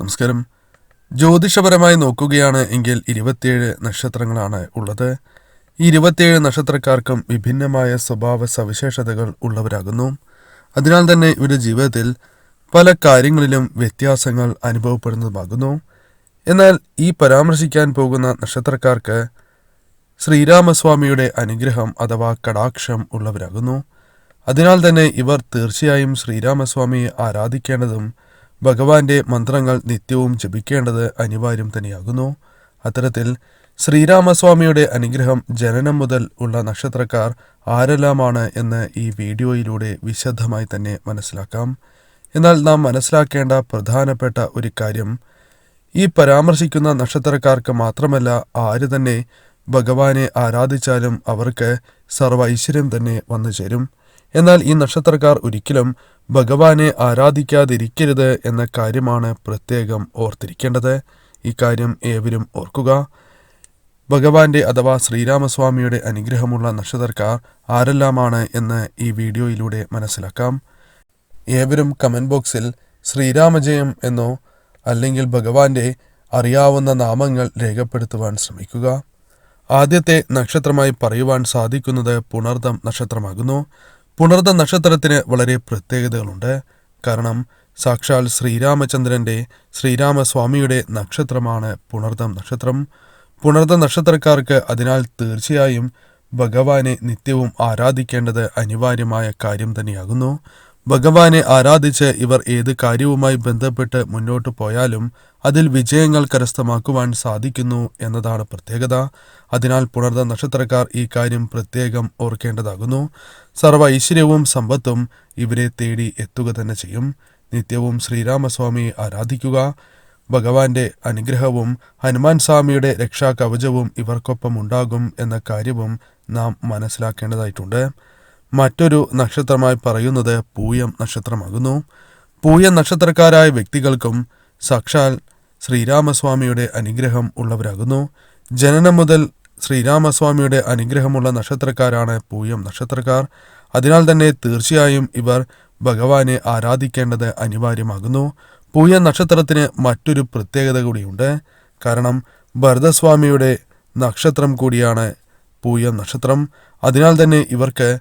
നമസ്കാരം. ജ്യോതിഷപരമായി നോക്കുകയാണ് എങ്കിൽ ഇരുപത്തിയേഴ് നക്ഷത്രങ്ങളാണ് ഉള്ളത്. ഈ ഇരുപത്തിയേഴ് നക്ഷത്രക്കാർക്കും വിഭിന്നമായ സ്വഭാവ സവിശേഷതകൾ ഉള്ളവരാകുന്നു. അതിനാൽ തന്നെ ഇവരുടെ ജീവിതത്തിൽ പല കാര്യങ്ങളിലും വ്യത്യാസങ്ങൾ അനുഭവപ്പെടുന്നതുമാകുന്നു. എന്നാൽ ഈ പരാമർശിക്കാൻ പോകുന്ന നക്ഷത്രക്കാർക്ക് ശ്രീരാമസ്വാമിയുടെ അനുഗ്രഹം അഥവാ കടാക്ഷം ഉള്ളവരാകുന്നു. അതിനാൽ തന്നെ ഇവർ തീർച്ചയായും ശ്രീരാമസ്വാമിയെ ആരാധിക്കേണ്ടതും ഭഗവാന്റെ മന്ത്രങ്ങൾ നിത്യവും ജപിക്കേണ്ടത് അനിവാര്യം തന്നെയാകുന്നു. അത്തരത്തിൽ ശ്രീരാമസ്വാമിയുടെ അനുഗ്രഹം ജനനം മുതൽ ഉള്ള നക്ഷത്രക്കാർ ആരെല്ലാമാണ് എന്ന് ഈ വീഡിയോയിലൂടെ വിശദമായി തന്നെ മനസ്സിലാക്കാം. എന്നാൽ നാം മനസ്സിലാക്കേണ്ട പ്രധാനപ്പെട്ട ഒരു കാര്യം ഈ പരാമർശിക്കുന്ന നക്ഷത്രക്കാർക്ക് മാത്രമല്ല ആര് തന്നെ ഭഗവാനെ ആരാധിച്ചാലും അവർക്ക് സർവ ഐശ്വര്യം തന്നെ വന്നു ചേരും. എന്നാൽ ഈ നക്ഷത്രക്കാർ ഒരിക്കലും ഭഗവാനെ ആരാധിക്കാതിരിക്കരുത് എന്ന കാര്യമാണ് പ്രത്യേകം ഓർത്തിരിക്കേണ്ടത്. ഇക്കാര്യം കാര്യം ഏവരും ഓർക്കുക. ഭഗവാന്റെ അഥവാ ശ്രീരാമസ്വാമിയുടെ അനുഗ്രഹമുള്ള നക്ഷത്രക്കാർ ആരെല്ലാമാണ് എന്ന് ഈ വീഡിയോയിലൂടെ മനസ്സിലാക്കാം. ഏവരും കമന്റ് ബോക്സിൽ ശ്രീരാമജയം എന്നോ അല്ലെങ്കിൽ ഭഗവാന്റെ അറിയാവുന്ന നാമങ്ങൾ രേഖപ്പെടുത്തുവാൻ ശ്രമിക്കുക. ആദ്യത്തെ നക്ഷത്രമായി പറയുവാൻ സാധിക്കുന്നത് പുണർദം നക്ഷത്രമാകുന്നു. പുണർദം നക്ഷത്രത്തിന് വളരെ പ്രത്യേകതകളുണ്ട്. കാരണം സാക്ഷാൽ ശ്രീരാമചന്ദ്രന്റെ ശ്രീരാമസ്വാമിയുടെ നക്ഷത്രമാണ് പുണർദം നക്ഷത്രം. പുണർദ നക്ഷത്രക്കാർക്ക് അതിനാൽ തീർച്ചയായും ഭഗവാനെ നിത്യവും ആരാധിക്കേണ്ടത് അനിവാര്യമായ കാര്യം തന്നെയാകുന്നു. ഭഗവാനെ ആരാധിച്ച് ഇവർ ഏത് കാര്യവുമായി ബന്ധപ്പെട്ട് മുന്നോട്ട് പോയാലും അതിൽ വിജയങ്ങൾ കരസ്ഥമാക്കുവാൻ സാധിക്കുന്നു എന്നതാണ് പ്രത്യേകത. അതിനാൽ പുണർന്ന നക്ഷത്രക്കാർ ഈ കാര്യം പ്രത്യേകം ഓർക്കേണ്ടതാകുന്നു. സർവ ഐശ്വര്യവും സമ്പത്തും ഇവരെ തേടി എത്തുക തന്നെ ചെയ്യും. നിത്യവും ശ്രീരാമസ്വാമിയെ ആരാധിക്കുക. ഭഗവാന്റെ അനുഗ്രഹവും ഹനുമാൻ സ്വാമിയുടെ രക്ഷാകവചവും ഇവർക്കൊപ്പം ഉണ്ടാകും എന്ന കാര്യവും നാം മനസ്സിലാക്കേണ്ടതായിട്ടുണ്ട്. മറ്റൊരു നക്ഷത്രമായി പറയുന്നത് പൂയം നക്ഷത്രമാകുന്നു. പൂയം നക്ഷത്രക്കാരായ വ്യക്തികൾക്കും സാക്ഷാൽ ശ്രീരാമസ്വാമിയുടെ അനുഗ്രഹം ഉള്ളവരാകുന്നു. ജനനം മുതൽ ശ്രീരാമസ്വാമിയുടെ അനുഗ്രഹമുള്ള നക്ഷത്രക്കാരാണ് പൂയം നക്ഷത്രക്കാർ. അതിനാൽ തന്നെ തീർച്ചയായും ഇവർ ഭഗവാനെ ആരാധിക്കേണ്ടത് അനിവാര്യമാകുന്നു. പൂയ നക്ഷത്രത്തിന് മറ്റൊരു പ്രത്യേകത കൂടിയുണ്ട്. കാരണം ഭരതസ്വാമിയുടെ നക്ഷത്രം കൂടിയാണ് പൂയം നക്ഷത്രം. അതിനാൽ തന്നെ ഇവർക്ക്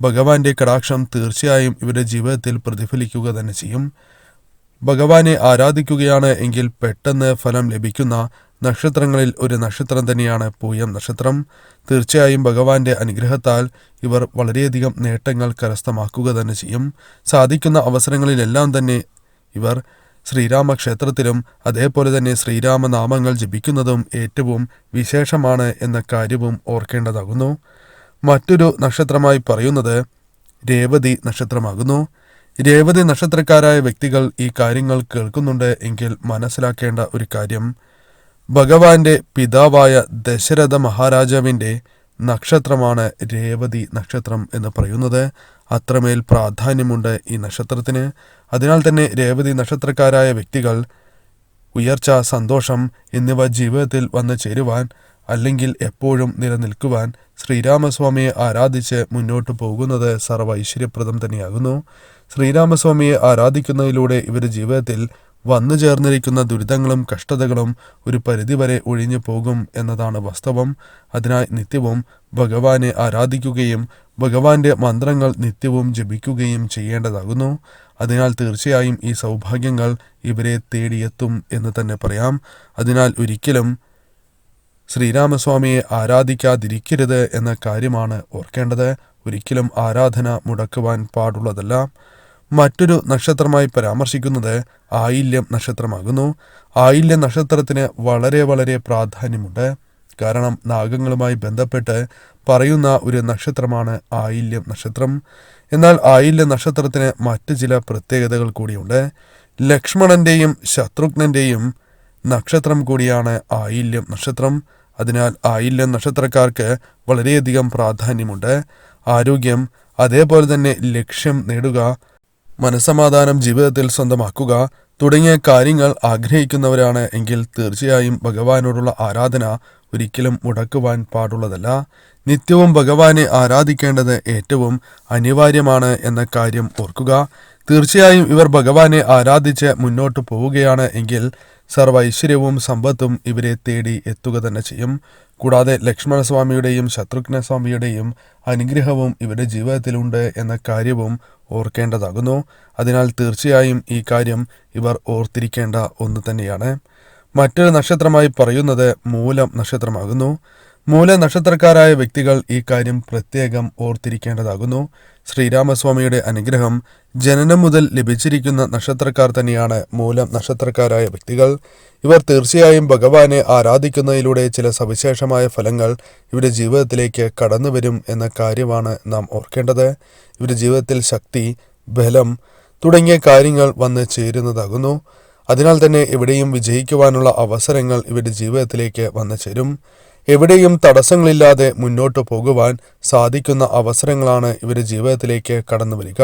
ഭഗവാന്റെ കടാക്ഷം തീർച്ചയായും ഇവരുടെ ജീവിതത്തിൽ പ്രതിഫലിക്കുക തന്നെ ചെയ്യും. ഭഗവാനെ ആരാധിക്കുകയാണ് എങ്കിൽ പെട്ടെന്ന് ഫലം ലഭിക്കുന്ന നക്ഷത്രങ്ങളിൽ ഒരു നക്ഷത്രം തന്നെയാണ് പൂയം നക്ഷത്രം. തീർച്ചയായും ഭഗവാന്റെ അനുഗ്രഹത്താൽ ഇവർ വളരെയധികം നേട്ടങ്ങൾ കരസ്ഥമാക്കുക തന്നെ ചെയ്യും. സാധിക്കുന്ന അവസരങ്ങളിലെല്ലാം തന്നെ ഇവർ ശ്രീരാമക്ഷേത്രത്തിലും അതേപോലെ തന്നെ ശ്രീരാമനാമങ്ങൾ ജപിക്കുന്നതും ഏറ്റവും വിശേഷമാണ് എന്ന കാര്യവും ഓർക്കേണ്ടതാകുന്നു. മറ്റൊരു നക്ഷത്രമായി പറയുന്നത് രേവതി നക്ഷത്രമാകുന്നു. രേവതി നക്ഷത്രക്കാരായ വ്യക്തികൾ ഈ കാര്യങ്ങൾ കേൾക്കുന്നുണ്ട് എങ്കിൽ മനസ്സിലാക്കേണ്ട ഒരു കാര്യം. ഭഗവാന്റെ പിതാവായ ദശരഥ മഹാരാജാവിന്റെ നക്ഷത്രമാണ് രേവതി നക്ഷത്രം എന്ന് പറയുന്നത്. അത്രമേൽ പ്രാധാന്യമുണ്ട് ഈ നക്ഷത്രത്തിന്. അതിനാൽ തന്നെ രേവതി നക്ഷത്രക്കാരായ വ്യക്തികൾ ഉയർച്ച സന്തോഷം എന്നിവ ജീവിതത്തിൽ വന്നു ചേരുവാൻ അല്ലെങ്കിൽ എപ്പോഴും നിലനിൽക്കുവാൻ ശ്രീരാമസ്വാമിയെ ആരാധിച്ച് മുന്നോട്ട് പോകുന്നത് സർവ ഐശ്വര്യപ്രദം തന്നെയാകുന്നു. ശ്രീരാമസ്വാമിയെ ആരാധിക്കുന്നതിലൂടെ ഇവരുടെ ജീവിതത്തിൽ വന്നു ചേർന്നിരിക്കുന്ന ദുരിതങ്ങളും കഷ്ടതകളും ഒരു പരിധിവരെ ഒഴിഞ്ഞു പോകും എന്നതാണ് വാസ്തവം. അതിനായി നിത്യവും ഭഗവാനെ ആരാധിക്കുകയും ഭഗവാന്റെ മന്ത്രങ്ങൾ നിത്യവും ജപിക്കുകയും ചെയ്യേണ്ടതാകുന്നു. അതിനാൽ തീർച്ചയായും ഈ സൗഭാഗ്യങ്ങൾ ഇവരെ തേടിയെത്തും എന്ന് തന്നെ പറയാം. അതിനാൽ ഒരിക്കലും ശ്രീരാമസ്വാമിയെ ആരാധിക്കാതിരിക്കരുത് എന്ന കാര്യമാണ് ഓർക്കേണ്ടത്. ഒരിക്കലും ആരാധന മുടക്കുവാൻ പാടുള്ളതല്ല. മറ്റൊരു നക്ഷത്രമായി പരാമർശിക്കുന്നത് ആയില്യം നക്ഷത്രമാകുന്നു. ആയില്യ നക്ഷത്രത്തിന് വളരെ വളരെ പ്രാധാന്യമുണ്ട്. കാരണം നാഗങ്ങളുമായി ബന്ധപ്പെട്ട് പറയുന്ന ഒരു നക്ഷത്രമാണ് ആയില്യം നക്ഷത്രം. എന്നാൽ ആയില്യ നക്ഷത്രത്തിന് മറ്റ് ചില പ്രത്യേകതകൾ കൂടിയുണ്ട്. ലക്ഷ്മണന്റെയും ശത്രുഘ്നന്റെയും നക്ഷത്രം കൂടിയാണ് ആയില്യം നക്ഷത്രം. അതിനാൽ ആയില്യം നക്ഷത്രക്കാർക്ക് വളരെയധികം പ്രാധാന്യമുണ്ട്. ആരോഗ്യം അതേപോലെ തന്നെ ലക്ഷ്യം നേടുക മനസമാധാനം ജീവിതത്തിൽ സ്വന്തമാക്കുക തുടങ്ങിയ കാര്യങ്ങൾ ആഗ്രഹിക്കുന്നവരാണ് എങ്കിൽ തീർച്ചയായും ഭഗവാനോടുള്ള ആരാധന ഒരിക്കലും മുടക്കുവാൻ പാടുള്ളതല്ല. നിത്യവും ഭഗവാനെ ആരാധിക്കേണ്ടത് ഏറ്റവും അനിവാര്യമാണ് എന്ന കാര്യം ഓർക്കുക. തീർച്ചയായും ഇവർ ഭഗവാനെ ആരാധിച്ച് മുന്നോട്ട് പോവുകയാണ് എങ്കിൽ സർവൈശ്വര്യവും സമ്പത്തും ഇവരെ തേടി എത്തുക തന്നെ ചെയ്യും. കൂടാതെ ലക്ഷ്മണസ്വാമിയുടെയും ശത്രുഘ്നസ്വാമിയുടെയും അനുഗ്രഹവും ഇവരുടെ ജീവിതത്തിലുണ്ട് എന്ന കാര്യവും ഓർക്കേണ്ടതാകുന്നു. അതിനാൽ തീർച്ചയായും ഈ കാര്യം ഇവർ ഓർത്തിരിക്കേണ്ട ഒന്ന് തന്നെയാണ്. മറ്റൊരു നക്ഷത്രമായി പറയുന്നത് മൂലം നക്ഷത്രമാകുന്നു. മൂല നക്ഷത്രക്കാരായ വ്യക്തികൾ ഈ കാര്യം പ്രത്യേകം ഓർത്തിരിക്കേണ്ടതാകുന്നു. ശ്രീരാമസ്വാമിയുടെ അനുഗ്രഹം ജനനം മുതൽ ലഭിച്ചിരിക്കുന്ന നക്ഷത്രക്കാർ തന്നെയാണ് മൂലം നക്ഷത്രക്കാരായ വ്യക്തികൾ. ഇവർ തീർച്ചയായും ഭഗവാനെ ആരാധിക്കുന്നതിലൂടെ ചില സവിശേഷമായ ഫലങ്ങൾ ഇവരുടെ ജീവിതത്തിലേക്ക് കടന്നു വരും എന്ന കാര്യമാണ് നാം ഓർക്കേണ്ടത്. ഇവരുടെ ജീവിതത്തിൽ ശക്തി ബലം തുടങ്ങിയ കാര്യങ്ങൾ വന്ന് ചേരുന്നതാകുന്നു. അതിനാൽ തന്നെ എവിടെയും വിജയിക്കുവാനുള്ള അവസരങ്ങൾ ഇവരുടെ ജീവിതത്തിലേക്ക് വന്നു ചേരും. എവിടെയും തടസ്സങ്ങളില്ലാതെ മുന്നോട്ട് പോകുവാൻ സാധിക്കുന്ന അവസരങ്ങളാണ് ഇവരുടെ ജീവിതത്തിലേക്ക് കടന്നു വരിക.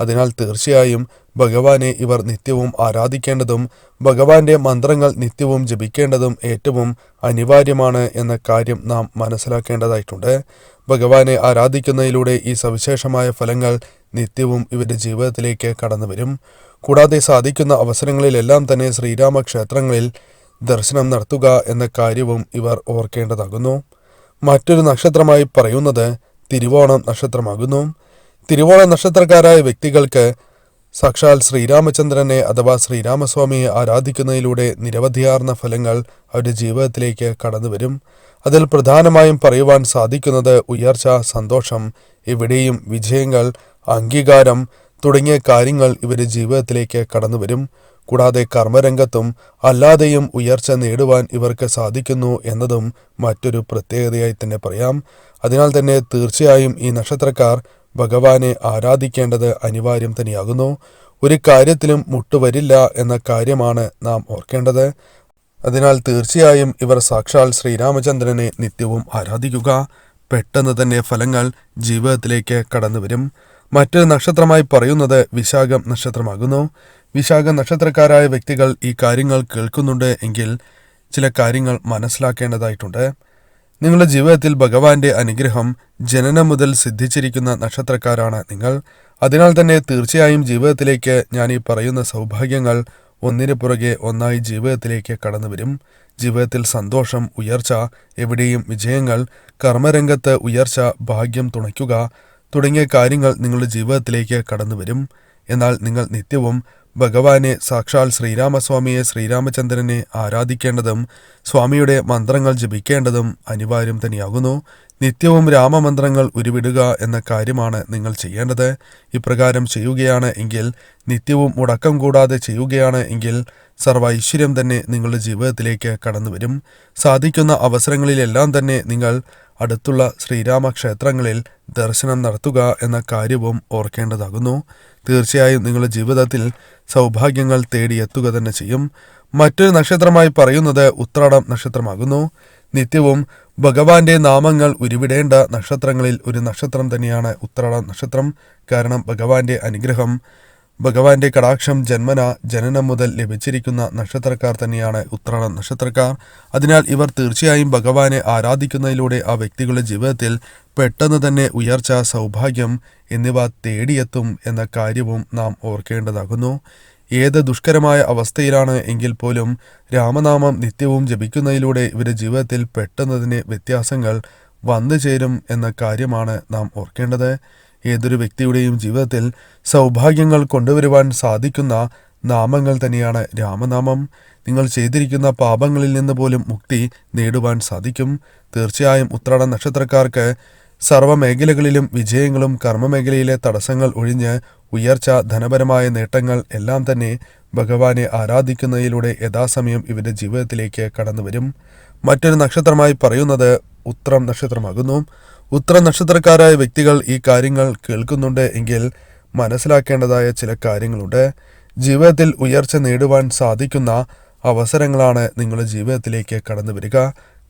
അതിനാൽ തീർച്ചയായും ഭഗവാനെ ഇവർ നിത്യവും ആരാധിക്കേണ്ടതും ഭഗവാന്റെ മന്ത്രങ്ങൾ നിത്യവും ജപിക്കേണ്ടതും ഏറ്റവും അനിവാര്യമാണ് എന്ന കാര്യം നാം മനസ്സിലാക്കേണ്ടതായിട്ടുണ്ട്. ഭഗവാനെ ആരാധിക്കുന്നതിലൂടെ ഈ സവിശേഷമായ ഫലങ്ങൾ നിത്യവും ഇവരുടെ ജീവിതത്തിലേക്ക് കടന്നു വരും. കൂടാതെ സാധിക്കുന്ന അവസരങ്ങളിലെല്ലാം തന്നെ ശ്രീരാമ ക്ഷേത്രങ്ങളിൽ ദർശനം നടത്തുക എന്ന കാര്യവും ഇവർ ഓർക്കേണ്ടതാകുന്നു. മറ്റൊരു നക്ഷത്രമായി പറയുന്നത് തിരുവോണം നക്ഷത്രമാകുന്നു. തിരുവോണ നക്ഷത്രക്കാരായ വ്യക്തികൾക്ക് സാക്ഷാൽ ശ്രീരാമചന്ദ്രനെ അഥവാ ശ്രീരാമസ്വാമിയെ ആരാധിക്കുന്നതിലൂടെ നിരവധിയാർന്ന ഫലങ്ങൾ അവരുടെ ജീവിതത്തിലേക്ക് കടന്നുവരും. അതിൽ പ്രധാനമായും പറയുവാൻ സാധിക്കുന്നത് ഉയർച്ച സന്തോഷം എവിടെയും വിജയങ്ങൾ അംഗീകാരം തുടങ്ങിയ കാര്യങ്ങൾ ഇവരുടെ ജീവിതത്തിലേക്ക് കടന്നു വരും കൂടാതെ കർമ്മരംഗത്തും അല്ലാതെയും ഉയർച്ച നേടുവാൻ ഇവർക്ക് സാധിക്കുന്നു എന്നതും മറ്റൊരു പ്രത്യേകതയായി തന്നെ പറയാം. അതിനാൽ തന്നെ തീർച്ചയായും ഈ നക്ഷത്രക്കാർ ഭഗവാനെ ആരാധിക്കേണ്ടത് അനിവാര്യം തന്നെയാകുന്നു. ഒരു കാര്യത്തിലും മുട്ടുവരില്ല എന്ന കാര്യമാണ് നാം ഓർക്കേണ്ടത്. അതിനാൽ തീർച്ചയായും ഇവർ സാക്ഷാൽ ശ്രീരാമചന്ദ്രനെ നിത്യവും ആരാധിക്കുക. പെട്ടെന്ന് തന്നെ ഫലങ്ങൾ ജീവിതത്തിലേക്ക് കടന്നു വരും മറ്റൊരു നക്ഷത്രമായി പറയുന്നത് വിശാഖം നക്ഷത്രമാകുന്നു. വിശാഖ നക്ഷത്രക്കാരായ വ്യക്തികൾ ഈ കാര്യങ്ങൾ കേൾക്കുന്നുണ്ട് എങ്കിൽ ചില കാര്യങ്ങൾ മനസ്സിലാക്കേണ്ടതായിട്ടുണ്ട്. നിങ്ങളുടെ ജീവിതത്തിൽ ഭഗവാന്റെ അനുഗ്രഹം ജനനം മുതൽ സിദ്ധിച്ചിരിക്കുന്ന നക്ഷത്രക്കാരാണ് നിങ്ങൾ. അതിനാൽ തന്നെ തീർച്ചയായും ജീവിതത്തിലേക്ക് ഞാൻ ഈ പറയുന്ന സൗഭാഗ്യങ്ങൾ ഒന്നിനു പുറകെ ഒന്നായി ജീവിതത്തിലേക്ക് കടന്നു വരും. ജീവിതത്തിൽ സന്തോഷം ഉയർച്ച എവിടെയും വിജയങ്ങൾ കർമ്മരംഗത്ത് ഉയർച്ച ഭാഗ്യം തുണയ്ക്കുക തുടങ്ങിയ കാര്യങ്ങൾ നിങ്ങളുടെ ജീവിതത്തിലേക്ക് കടന്നു വരും. എന്നാൽ നിങ്ങൾ നിത്യവും ഭഗവാനെ സാക്ഷാൽ ശ്രീരാമസ്വാമിയെ ശ്രീരാമചന്ദ്രനെ ആരാധിക്കേണ്ടതും സ്വാമിയുടെ മന്ത്രങ്ങൾ ജപിക്കേണ്ടതും അനിവാര്യം തന്നെയാകുന്നു. നിത്യവും രാമമന്ത്രങ്ങൾ ഉരുവിടുക എന്ന കാര്യമാണ് നിങ്ങൾ ചെയ്യേണ്ടത്. ഇപ്രകാരം ചെയ്യുകയാണ് എങ്കിൽ നിത്യവും മുടക്കം കൂടാതെ ചെയ്യുകയാണ് എങ്കിൽ സർവൈശ്വര്യം തന്നെ നിങ്ങളുടെ ജീവിതത്തിലേക്ക് കടന്നു വരും സാധിക്കുന്ന അവസരങ്ങളിലെല്ലാം തന്നെ നിങ്ങൾ അടുത്തുള്ള ശ്രീരാമ ക്ഷേത്രങ്ങളിൽ ദർശനം നടത്തുക എന്ന കാര്യവും ഓർക്കേണ്ടതാകുന്നു. തീർച്ചയായും നിങ്ങളുടെ ജീവിതത്തിൽ സൗഭാഗ്യങ്ങൾ തേടിയെത്തുക തന്നെ ചെയ്യും. മറ്റൊരു നക്ഷത്രമായി പറയുന്നത് ഉത്രാടം നക്ഷത്രമാകുന്നു. നിത്യവും ഭഗവാന്റെ നാമങ്ങൾ ഉരുവിടേണ്ട നക്ഷത്രങ്ങളിൽ ഒരു നക്ഷത്രം തന്നെയാണ് ഉത്രാടം നക്ഷത്രം. കാരണം ഭഗവാന്റെ അനുഗ്രഹം ഭഗവാന്റെ കടാക്ഷം ജന്മന ജനനം മുതൽ ലഭിച്ചിരിക്കുന്ന നക്ഷത്രക്കാർ തന്നെയാണ് ഉത്രാട നക്ഷത്രക്കാർ. അതിനാൽ ഇവർ തീർച്ചയായും ഭഗവാനെ ആരാധിക്കുന്നതിലൂടെ ആ വ്യക്തികളുടെ ജീവിതത്തിൽ പെട്ടെന്ന് തന്നെ ഉയർച്ച സൗഭാഗ്യം എന്നിവ തേടിയെത്തും എന്ന കാര്യവും നാം ഓർക്കേണ്ടതാകുന്നു. ഏത് ദുഷ്കരമായ അവസ്ഥയിലാണ് എങ്കിൽ പോലും രാമനാമം നിത്യവും ജപിക്കുന്നതിലൂടെ ഇവരുടെ ജീവിതത്തിൽ പെട്ടെന്ന് തന്നെ വ്യത്യാസങ്ങൾ വന്നു ചേരും എന്ന കാര്യമാണ് നാം ഓർക്കേണ്ടത്. ഏതൊരു വ്യക്തിയുടെയും ജീവിതത്തിൽ സൗഭാഗ്യങ്ങൾ കൊണ്ടുവരുവാൻ സാധിക്കുന്ന നാമങ്ങൾ തന്നെയാണ് രാമനാമം. നിങ്ങൾ ചെയ്തിരിക്കുന്ന പാപങ്ങളിൽ നിന്ന് പോലും മുക്തി നേടുവാൻ സാധിക്കും. തീർച്ചയായും ഉത്രാട നക്ഷത്രക്കാർക്ക് സർവമേഖലകളിലും വിജയങ്ങളും കർമ്മമേഖലയിലെ തടസ്സങ്ങൾ ഒഴിഞ്ഞ് ഉയർച്ച ധനപരമായ നേട്ടങ്ങൾ എല്ലാം തന്നെ ഭഗവാനെ ആരാധിക്കുന്നതിലൂടെ യഥാസമയം ഇവരുടെ ജീവിതത്തിലേക്ക് കടന്നു വരും മറ്റൊരു നക്ഷത്രമായി പറയുന്നത് ഉത്രം നക്ഷത്രമാകുന്നു. ഉത്തര നക്ഷത്രക്കാരായ വ്യക്തികൾ ഈ കാര്യങ്ങൾ കേൾക്കുന്നുണ്ട് എങ്കിൽ മനസ്സിലാക്കേണ്ടതായ ചില കാര്യങ്ങളുണ്ട്. ജീവിതത്തിൽ ഉയർച്ച നേടുവാൻ സാധിക്കുന്ന അവസരങ്ങളാണ് നിങ്ങളുടെ ജീവിതത്തിലേക്ക് കടന്നു വരിക.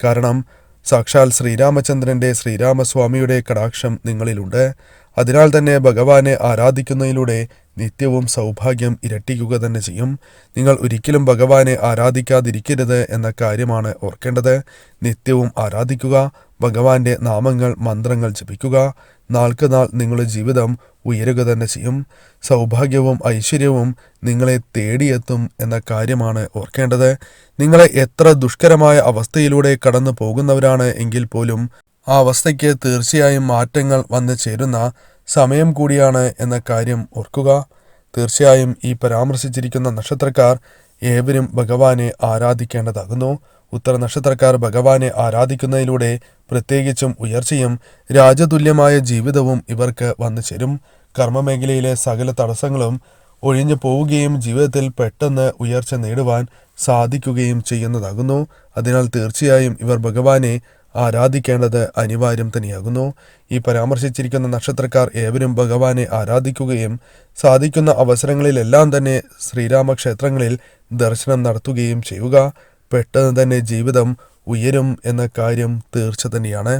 കാരണം സാക്ഷാൽ ശ്രീരാമചന്ദ്രന്റെ ശ്രീരാമസ്വാമിയുടെ കടാക്ഷം നിങ്ങളിലുണ്ട്. അതിനാൽ തന്നെ ഭഗവാനെ ആരാധിക്കുന്നതിലൂടെ നിത്യവും സൗഭാഗ്യം ഇരട്ടിക്കുക തന്നെ ചെയ്യും. നിങ്ങൾ ഒരിക്കലും ഭഗവാനെ ആരാധിക്കാതിരിക്കരുത് എന്ന കാര്യമാണ് ഓർക്കേണ്ടത്. നിത്യവും ആരാധിക്കുക ഭഗവാന്റെ നാമങ്ങൾ മന്ത്രങ്ങൾ ജപിക്കുക. നാൾക്ക് നാൾ നിങ്ങളുടെ ജീവിതം ഉയരുക തന്നെ ചെയ്യും. സൗഭാഗ്യവും ഐശ്വര്യവും നിങ്ങളെ തേടിയെത്തും എന്ന കാര്യമാണ് ഓർക്കേണ്ടത്. നിങ്ങളെ എത്ര ദുഷ്കരമായ അവസ്ഥയിലൂടെ കടന്നു പോകുന്നവരാണ് എങ്കിൽ പോലും ആ അവസ്ഥയ്ക്ക് തീർച്ചയായും മാറ്റങ്ങൾ വന്നു ചേരുന്ന സമയം കൂടിയാണ് എന്ന കാര്യം ഓർക്കുക. തീർച്ചയായും ഈ പരാമർശിച്ചിരിക്കുന്ന നക്ഷത്രക്കാർ ഏവരും ഭഗവാനെ ആരാധിക്കേണ്ടതാകുന്നു. ഉത്തരനക്ഷത്രക്കാർ ഭഗവാനെ ആരാധിക്കുന്നതിലൂടെ പ്രത്യേകിച്ചും ഉയർച്ചയും രാജതുല്യമായ ജീവിതവും ഇവർക്ക് വന്നു ചേരും കർമ്മമേഖലയിലെ സകല തടസ്സങ്ങളും ഒഴിഞ്ഞു പോവുകയും ജീവിതത്തിൽ പെട്ടെന്ന് ഉയർച്ച നേടുവാൻ സാധിക്കുകയും ചെയ്യുന്നതാകുന്നു. അതിനാൽ തീർച്ചയായും ഇവർ ഭഗവാനെ ആരാധിക്കേണ്ടത് അനിവാര്യം തന്നെയാകുന്നു. ഈ പരാമർശിച്ചിരിക്കുന്ന നക്ഷത്രക്കാർ ഏവരും ഭഗവാനെ ആരാധിക്കുകയും സാധിക്കുന്ന അവസരങ്ങളിലെല്ലാം തന്നെ ശ്രീരാമക്ഷേത്രങ്ങളിൽ ദർശനം നടത്തുകയും ചെയ്യുക. പെട്ടെന്ന് തന്നെ ജീവിതം ഉയരും എന്ന കാര്യം തീർച്ച തന്നെയാണ്.